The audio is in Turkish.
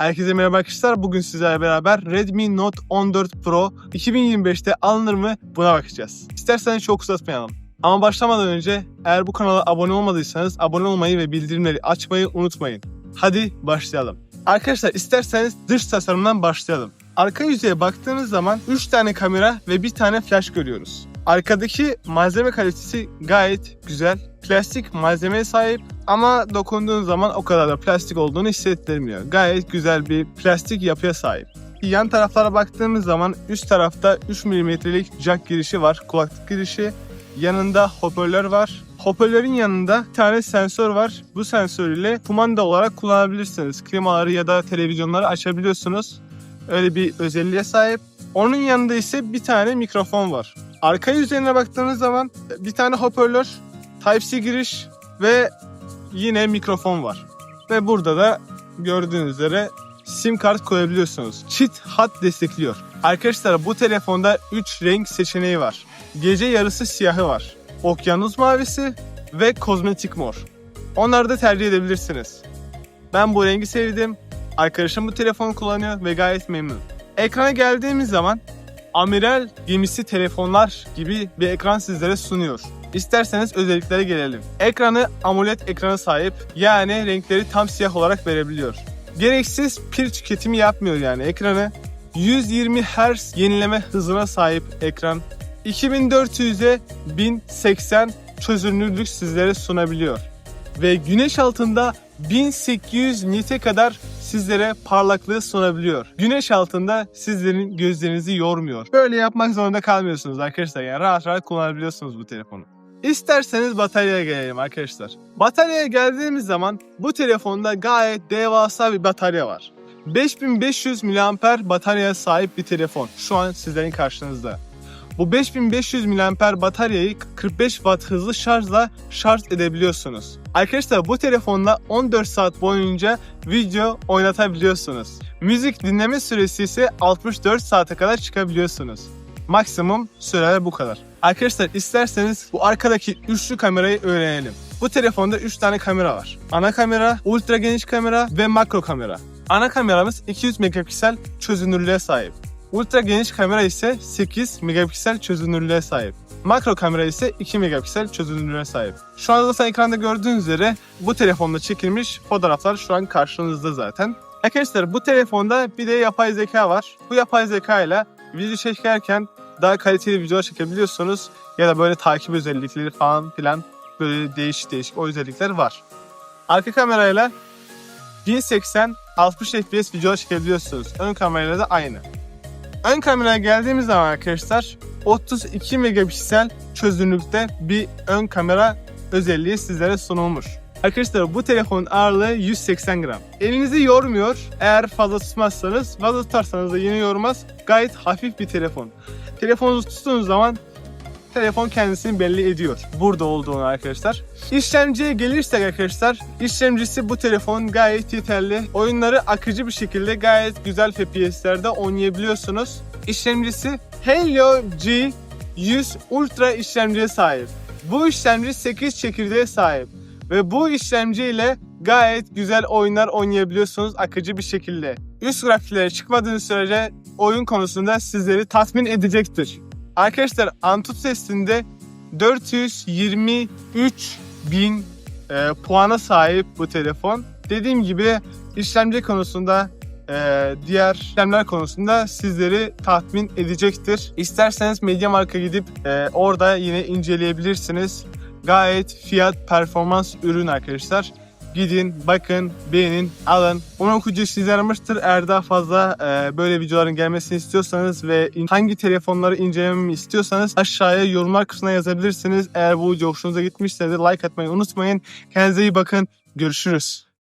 Herkese merhaba arkadaşlar. Bugün sizlerle beraber Redmi Note 14 Pro 2025'te alınır mı buna bakacağız. İsterseniz çok uzatmayalım. Ama başlamadan önce eğer bu kanala abone olmadıysanız abone olmayı ve bildirimleri açmayı unutmayın. Hadi başlayalım. Arkadaşlar isterseniz dış tasarımdan başlayalım. Arka yüzeye baktığınız zaman 3 tane kamera ve bir tane flash görüyoruz. Arkadaki malzeme kalitesi gayet güzel. Plastik malzemeye sahip ama dokunduğun zaman o kadar da plastik olduğunu hissettirmiyor. Gayet güzel bir plastik yapıya sahip. Yan taraflara baktığımız zaman üst tarafta 3 mm'lik jack girişi var, kulaklık girişi. Yanında hoparlör var. Hoparlörün yanında bir tane sensör var. Bu sensör ile kumanda olarak kullanabilirsiniz. Klimaları ya da televizyonları açabiliyorsunuz. Öyle bir özelliğe sahip. Onun yanında ise bir tane mikrofon var. Arka yüzeyine baktığınız zaman bir tane hoparlör, Type-C giriş ve yine mikrofon var. Ve burada da gördüğünüz üzere sim kart koyabiliyorsunuz. Çift hat destekliyor. Arkadaşlar bu telefonda 3 renk seçeneği var. Gece yarısı siyahı var. Okyanus mavisi ve kozmetik mor. Onları da tercih edebilirsiniz. Ben bu rengi sevdim. Arkadaşım bu telefonu kullanıyor ve gayet memnun. Ekrana geldiğimiz zaman amiral gemisi telefonlar gibi bir ekran sizlere sunuyor. İsterseniz özelliklere gelelim. Ekranı AMOLED ekrana sahip yani renkleri tam siyah olarak verebiliyor. Gereksiz pil tüketimi yapmıyor yani ekranı. 120 Hz yenileme hızına sahip ekran. 2400'e 1080 çözünürlük sizlere sunabiliyor. Ve güneş altında 1800 nite kadar sizlere parlaklığı sunabiliyor. Güneş altında sizlerin gözlerinizi yormuyor. Böyle yapmak zorunda kalmıyorsunuz arkadaşlar. Yani rahat rahat kullanabiliyorsunuz bu telefonu. İsterseniz bataryaya gelelim arkadaşlar. Bataryaya geldiğimiz zaman bu telefonda gayet devasa bir batarya var. 5500 mAh bataryaya sahip bir telefon. Şu an sizlerin karşınızda. Bu 5500 mAh bataryayı 45 Watt hızlı şarjla şarj edebiliyorsunuz. Arkadaşlar bu telefonla 14 saat boyunca video oynatabiliyorsunuz. Müzik dinleme süresi ise 64 saate kadar çıkabiliyorsunuz. Maksimum süreler bu kadar. Arkadaşlar isterseniz bu arkadaki üçlü kamerayı öğrenelim. Bu telefonda 3 tane kamera var. Ana kamera, ultra geniş kamera ve makro kamera. Ana kameramız 200 megapiksel çözünürlüğe sahip. Ultra geniş kamera ise 8 megapiksel çözünürlüğe sahip. Makro kamera ise 2 megapiksel çözünürlüğe sahip. Şu anda zaten ekranda gördüğünüz üzere bu telefonda çekilmiş fotoğraflar şu an karşınızda zaten. Arkadaşlar bu telefonda bir de yapay zeka var. Bu yapay zeka ile video çekerken daha kaliteli videolar çekebiliyorsunuz. Ya da böyle takip özellikleri falan filan böyle değişik değişik o özellikler var. Arka kamerayla 1080 60 fps videolar çekebiliyorsunuz. Ön kamerayla da aynı. Ön kameraya geldiğimiz zaman arkadaşlar 32 megapiksel çözünürlükte bir ön kamera özelliği sizlere sunulmuş. Arkadaşlar bu telefonun ağırlığı 180 gram. Elinizi yormuyor. Eğer fazla tutmazsanız, fazla tutarsanız da yine yormaz. Gayet hafif bir telefon. Telefonunuzu tuttuğunuz zaman telefon kendisini belli ediyor. Burada olduğunu arkadaşlar. İşlemciye gelirsek arkadaşlar, işlemcisi bu telefonun gayet yeterli. Oyunları akıcı bir şekilde gayet güzel FPS'lerde oynayabiliyorsunuz. İşlemcisi Helio G100 Ultra işlemciye sahip. Bu işlemci 8 çekirdeğe sahip. Ve bu işlemci ile gayet güzel oyunlar oynayabiliyorsunuz akıcı bir şekilde. Üst grafiklere çıkmadığınız sürece oyun konusunda sizleri tatmin edecektir. Arkadaşlar Antutu testinde 423 bin e, puana sahip bu telefon. Dediğim gibi işlemci konusunda e, diğer işlemler konusunda sizleri tatmin edecektir. İsterseniz Mediamarkt'a gidip e, orada yine inceleyebilirsiniz. Gayet fiyat performans ürün arkadaşlar. Gidin, bakın, beğenin, alın. Onu okuyucu sizler aramıştır. Eğer daha fazla e, böyle videoların gelmesini istiyorsanız ve hangi telefonları incelememi istiyorsanız aşağıya yorumlar kısmına yazabilirsiniz. Eğer bu video hoşunuza gitmişse de like atmayı unutmayın. Kendinize iyi bakın. Görüşürüz.